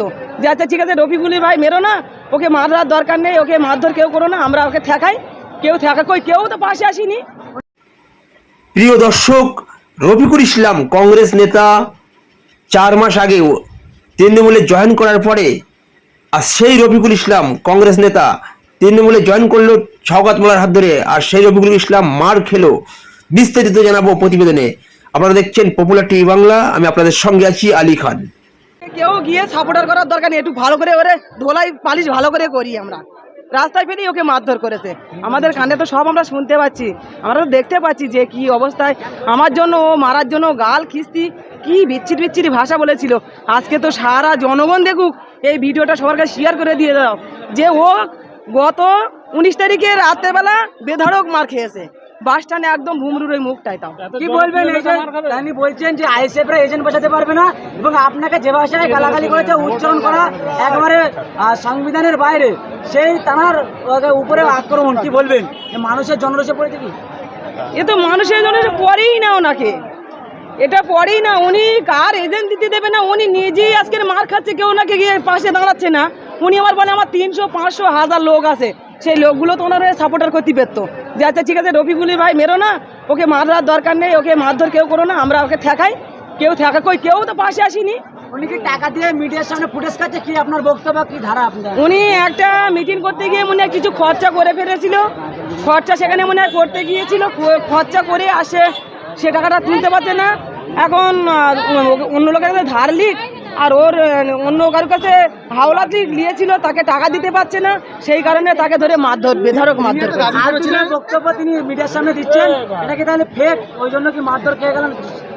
তো। যে আচ্ছা ঠিক আছে রফিকুলি ভাই মেরো না, ওকে মারার দরকার নেই, ওকে মারধর কেউ করো না, আমরা ওকে ঠেকাই, কেউ ঠেকা কই, কেউ তো পাশে আসিনি। প্রিয় দর্শক, রফিকুল ইসলাম কংগ্রেস নেতা, চার মাস আগে তৃণমূলে জয়েন করার পরে, আর সেই রফিকুল ইসলাম কংগ্রেস নেতা তৃণমূলে জয়েন করল সওগাত মোলার হাত ধরে, আর সেই রফিকুল ইসলাম মার খেলো। বিস্তারিত জানাব প্রতিবেদনে। আপনারা দেখছেন পপুলার টিভি বাংলা, আমি আপনাদের সঙ্গে আছি আলী খান। কেউ গিয়ে সাপোর্টার করার দরকার নেই, একটু ভালো করে ওরে ধোলাই পালিশ ভালো করে করি আমরা। রাস্তায় ফেলেই ওকে মারধর করেছে। আমাদের কানে তো সব আমরা শুনতে পাচ্ছি, আমরা তো দেখতে পাচ্ছি যে কি অবস্থায়। আমার জন্য ও মারার জন্য গাল খিস্তি, কি বিচ্ছির বিচ্ছিরি ভাষা বলেছিল। আজকে তো সারা জনগণ দেখুক, এই ভিডিওটা সবার শেয়ার করে দিয়ে দাও। যে ও গত উনিশ তারিখে রাত্রেবেলা বেধড়ক মার খেয়েছে। বাস স্ট্যান্ডে একদম ভুমরুর ওই মুখটাই তাও। কি বলবেন এই যে বলছেন যে আইএসএফরা এজেন্ট বসাতে পারবে না এবং আপনাকে যে ভাষায় গালাগালি করেছে উচ্চারণ করা একবারে সংবিধানের বাইরে সেই তানার আহ, উপরে আক্রমণ। কি বলবেন? মানুষের জনরসে পড়েছে কি? এ তো মানুষের এটা পরেই না ওনাকে। এটা পরেই না উনি কার এজেন্ট দিতে দেবে না উনি নিজেই আজকের মার খাচ্ছে কেউ ওনাকে গিয়ে পাশে দাঁড়াচ্ছে না। উনি আমার বলে আমার তিনশো পাঁচশো হাজার লোক আছে। সেই লোকগুলো তো ওনার সাপোর্টার করতে পারতো যে আচ্ছা ঠিক আছে রফিকুলি ভাই মেরো না ওকে মারার দরকার নেই ওকে মারধর কেউ করো না আমরা ওকে ঠেকাই। কেউ ঠেকা কই কেউ তো পাশে আসিনি। উনি কি টাকা দিয়ে মিডিয়ার সামনে ফুটেজ খাচ্ছে? কি আপনার বক্তব্য কি ধারা আপনার? উনি একটা মিটিং করতে গিয়ে মনে হয় কিছু খরচা করে ফেলেছিল। খরচা সেখানে মনে হয় করতে গিয়েছিল খরচা করে আসে সে টাকাটা তুলতে পারছে না। এখন অন্য লোকের কাছে ধার লিখ আর ওর অন্য কারোর কাছে হাওলাত নিয়েছিল তাকে টাকা দিতে পারছে না সেই কারণে তাকে ধরে মারধর বেধরক মারধর বক্তব্য তিনি মিডিয়ার সামনে দিচ্ছেন। এটা কি তাহলে ফেক ওই জন্য কি মারধর খেয়ে গেলেন?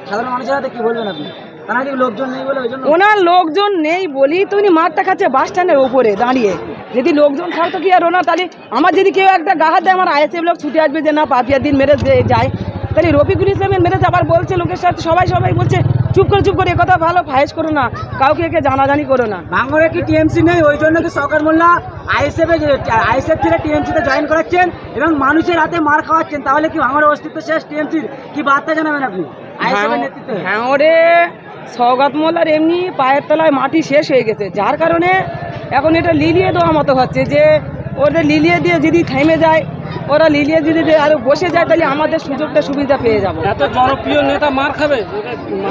সাধারণ মানুষের হাতে কি বলবেন আপনি? তারা কি লোকজন নেই বলে ওই জন্য? ওনার লোকজন নেই বলি তো উনি মারটা খাচ্ছে বাস স্ট্যান্ডের উপরে দাঁড়িয়ে। যদি লোকজন থাকতো কি আর ওনার তাহলে আমার যদি কেউ একটা গাহাত দেয় আমার আইএসএফ লোক ছুটে আসবে যে না পাপিয়ার দিন মেরে যায়। তাহলে রফিকুল ইসলামের মেরেছে আবার বলছে লোকের সাথে সবাই সবাই বলছে চুপ করে চুপ করে এ কথা ভালো ফাইস করো না। কাউকে একে জানাজানি করো না। ভাঙড়ে কি টিএমসি নেই? ওই জন্য কি সরকার মোল্লা আইএসএফ আইএসএফ থেকে টিএমসিতে জয়েন করাচ্ছেন এবং মানুষের হাতে মার খাওয়াচ্ছেন? তাহলে কি ভাঙড়ের অস্তিত্ব শেষ টিএমসির? কি বার্তা জানাবেন আপনি? নেতৃত্বে? হ্যাঁ ওরে সৌগাত মোল্লার এমনি পায়ের তলায় মাটি শেষ হয়ে গেছে। যার কারণে এখন এটা লিলিয়ে দেওয়া মতো হচ্ছে যে ওদের লিলিয়ে দিয়ে যদি থেমে যায় ওরা লিলিয়ে যদি আরও বসে যায় তাহলে আমাদের সুযোগটা সুবিধা পেয়ে যাব। এত জনপ্রিয় নেতা মার খাবে?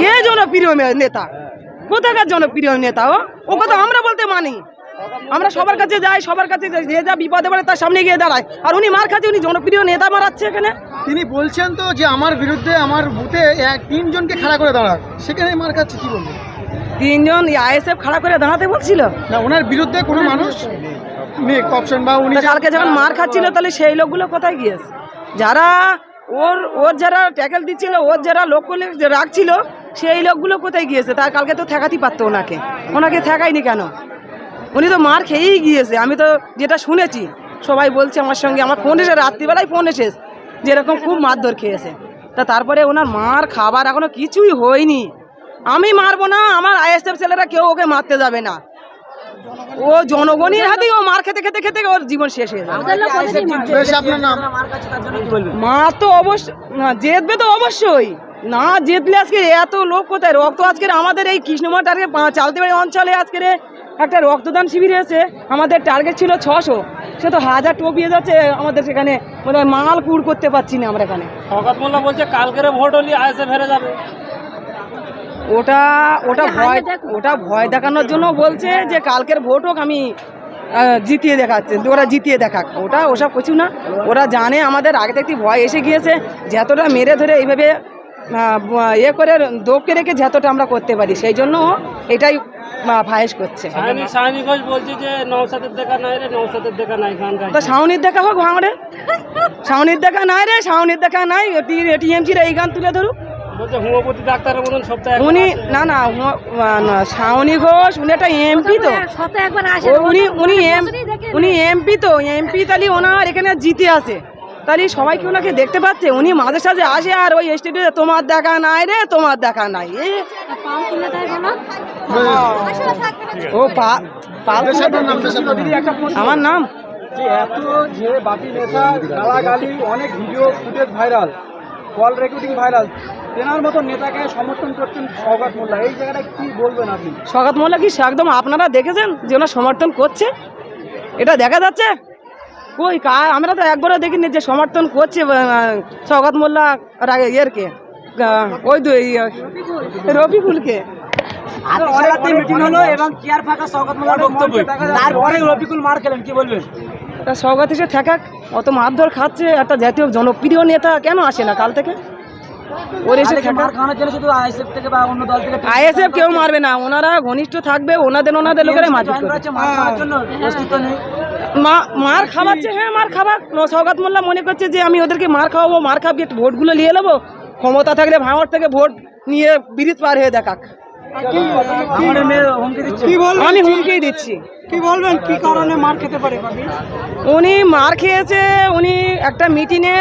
কে জনপ্রিয় নেতা? কোথাকার জনপ্রিয় নেতা ও? ও কথা আমরা বলতে মানি। আমরা সবার কাছে যাই সবার কাছে যাই যে যা বিপদে পড়ে তার সামনে গিয়ে দাঁড়ায়। আর উনি মার খাচ্ছে উনি জনপ্রিয় নেতা মারাচ্ছে এখানে। তিনি বলছেন তো যে আমার বিরুদ্ধে আমার বুথে এক তিনজনকে খাড়া করে দাঁড়াক। সেখানে মার খাচ্ছে কি বলব তিনজন আইএসএফ খাড়া করে দাঁড়াতে বলছিল? না ওনার বিরুদ্ধে কোনো মানুষ নেই অপশন বা উনি কালকে যখন মার খাচ্ছিল তাহলে সেই লোকগুলো কোথায় গিয়েছে? যারা ওর ওর যারা ট্যাকেল দিচ্ছিল ওর যারা লোক রাখছিল সেই লোকগুলো কোথায় গিয়েছে? তার কালকে তো ঠেকাতেই পারতো ওনাকে। ওনাকে ঠেকায়নি কেন? উনি তো মার খেয়েই গিয়েছে। আমি তো যেটা শুনেছি সবাই বলছে আমার সঙ্গে আমার ফোন এসে রাত্রিবেলায় ফোন এসে যেরকম খুব মারধর খেয়েছে। তা তারপরে ওনার মার খাবার এখনও কিছুই হয়নি। আমি মারবো না আমার আইএসএফ ছেলেরা কেউ ওকে মারতে যাবে না। ও জনগণের হাতেই ও মার খেতে খেতে খেতে ওর জীবন শেষ হয়ে যাবে। মার। খাচ্ছে তার জন্য কি বলবেন মা তো অবশ্য না জিতবে তো অবশ্যই। না জিতলে আজকে এত লোক কোথায়? রক্ত আজকের আমাদের এই কৃষ্ণমা টার্গেট চালতিবাড়ি অঞ্চলে আজকের একটা রক্তদান শিবির হয়েছে। আমাদের টার্গেট ছিল ছশো। সে তো হাজার টপিয়ে যাচ্ছে আমাদের সেখানে মানে মাল কুড় করতে পারছি না আমরা এখানে। মোল্লা বলছে কালকের ভোট হলে আইএসএফ হেরে যাবে। ওটা ওটা ভয় ওটা ভয় দেখানোর জন্য বলছে যে কালকের ভোট হোক আমি জিতিয়ে দেখাচ্ছে। ওরা জিতিয়ে দেখাক। ওটা ওসব কিছু না। ওরা জানে আমাদের আগে থেকে ভয় এসে গিয়েছে যতটা মেরে ধরে এইভাবে ইয়ে করে দোপকে রেখে যতটা আমরা করতে পারি। সেই জন্য এটাই ফায়েস করছে। সায়নী যে নৌসাদের দেখা নাই রে নৌসাদের দেখা নাই গান গাই তো শাওনির দেখা হোক ভাঙড়ে। শাওনির দেখা নাই রে শাওনির দেখা নাই। টিএমসির এই গান তুলে ধরুক। বলছে হোমিওপ্যাথি ডাক্তারের মতন সপ্তাহে উনি না না শাওনি ঘোষ উনি একটা এমপি তো। উনি উনি এম উনি এমপি তো এমপি তাহলে ওনার এখানে জিতে আছে তাহলে সবাই কি ওনাকে দেখতে পাচ্ছে উনি মাঝে সাঝে আসে আর ওই স্টেডিয়ামে তোমার দেখা নাই রে তোমার দেখা নাই। ও পা। আমার নাম? যে এত যে বাপি নেতা গালাগালি অনেক video footage viral call recording viral তেনার মতো নেতাকে সমর্থন করছেন সৌগত মোল্লা। এই জায়গাটা কি বলবেন আপনি? সগাত মোল্লা কি একদম আপনারা দেখেছেন যে ওনার সমর্থন করছে? এটা দেখা যাচ্ছে? কই কা আমরা তো একবারও দেখিনি যে সমর্থন করছে সগাত মোল্লা রা- ইয়েরকে ওই দুই রফিকুলকে। অনেকদিন মিটিং হলো এবং চেয়ার ফাঁকা সৌগত মোল্লার বক্তব্য। তারপরে রফিকুল মার খেলেন কি বলবেন? তা সৌগত এসে থাকাক অত মারধর খাচ্ছে একটা জাতীয় জনপ্রিয় নেতা কেন আসে না কাল থেকে? ওর এসে আইএসএফ কেউ মারবে না ওনারা ঘনিষ্ঠ থাকবে ওনাদের নেই। মা মার খাওয়াচ্ছে হ্যাঁ মার খাবার সৌগাত মোল্লা মনে করছে যে আমি ওদেরকে মার খাওয়াবো মার খাবিয়ে ভোটগুলো নিয়ে নেব ক্ষমতা থাকলে ভাঙর থেকে ভোট নিয়ে ব্রিজ পার হয়ে দেখাক। আমি হুমকি দিচ্ছি। কি বলবেন? কি কারণে মার খেতে পারে উনি মার খেয়েছে উনি একটা মিটিংয়ে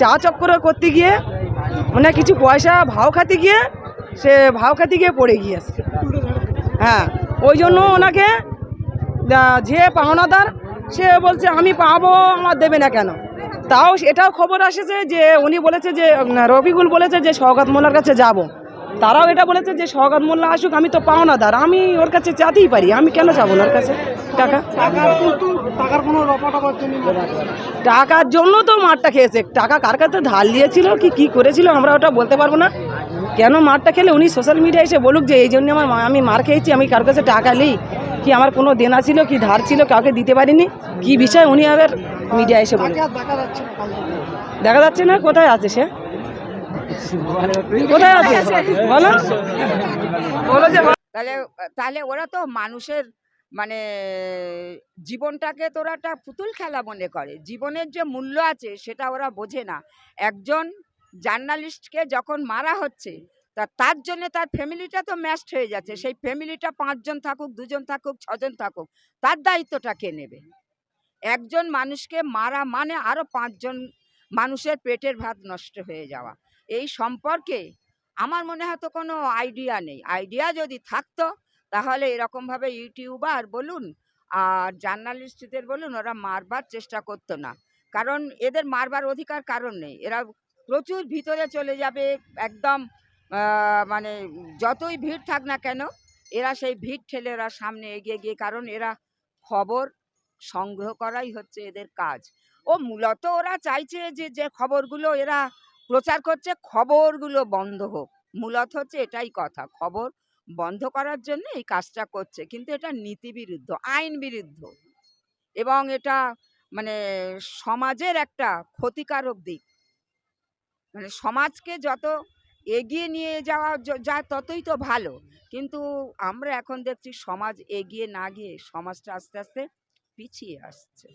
চা চক্কর করতে গিয়ে মানে কিছু পয়সা ভাও খাতে গিয়ে সে ভাও খাতে গিয়ে পড়ে গিয়েছে। হ্যাঁ ওই জন্য ওনাকে যে পাওনাদার সে বলছে আমি পাবো আমার দেবে না কেন? তাও এটাও খবর আসেছে যে উনি বলেছে যে উম, রবিকুল বলেছে যে সৌগাত মোল্লার কাছে যাব। তারাও এটা বলেছে যে সৌগাত মোল্লা আসুক আমি তো পাও না পাওনাদার আমি ওর কাছে চাতেই পারি আমি কেন যাব ওনার কাছে? টাকা? টাকার জন্য তো মারটা খেয়েছে। টাকা কার কাছে ধার দিয়েছিল কি কি করেছিল আমরা ওটা বলতে পারব না। কেন মারটা খেলে উনি সোশ্যাল মিডিয়ায় এসে বলুক যে এই জন্য আমার আমি মার খেয়েছি আমি কার কাছে টাকা নিই। কি আমার কোনো দেনা ছিল কি ধার ছিল কাউকে দিতে পারিনি? কি বিষয় উনি আবার মিডিয়া এসে বলুক। দেখা যাচ্ছে না কোথায় আছে সে? তাহলে তাহলে ওরা তো মানুষের মানে জীবনটাকে তো ওরা একটা পুতুল খেলা মনে করে। জীবনের যে মূল্য আছে, সেটা ওরা বোঝে না। একজন জার্নালিস্টকে যখন মারা হচ্ছে, তা, তার জন্য তার ফ্যামিলিটা তো ম্যাস্ট হয়ে যাচ্ছে। সেই ফ্যামিলিটা পাঁচজন থাকুক, দুজন থাকুক, ছজন থাকুক, তার দায়িত্বটা কে নেবে? একজন মানুষকে মারা মানে আরও পাঁচজন মানুষের পেটের ভাত নষ্ট হয়ে যাওয়া। এই সম্পর্কে আমার মনে হয় তো কোনো আইডিয়া নেই। আইডিয়া যদি থাকতো, তাহলে এরকমভাবে ইউটিউবার বলুন আর জার্নালিস্টদের বলুন, ওরা মারবার চেষ্টা করতো না। কারণ এদের মারবার অধিকার কারণ নেই। এরা প্রচুর ভিতরে চলে যাবে, একদম মানে যতই ভিড় থাক না কেন, এরা সেই ভিড় ঠেলে ওরা সামনে এগিয়ে গিয়ে, কারণ এরা খবর সংগ্রহ করাই হচ্ছে এদের কাজ। ও মূলত ওরা চাইছে যে যে খবরগুলো এরা প্রচার করছে খবরগুলো বন্ধ হোক। মূলত হচ্ছে এটাই কথা, খবর বন্ধ করার জন্য এই কাজটা করছে। কিন্তু এটা নীতি বিরুদ্ধ আইন বিরুদ্ধ এবং এটা মানে সমাজের একটা ক্ষতিকারক দিক। মানে সমাজকে যত এগিয়ে নিয়ে যাওয়া যায় ততই তো ভালো। কিন্তু আমরা এখন দেখছি সমাজ এগিয়ে না গিয়ে সমাজটা আস্তে আস্তে পিছিয়ে আসছে।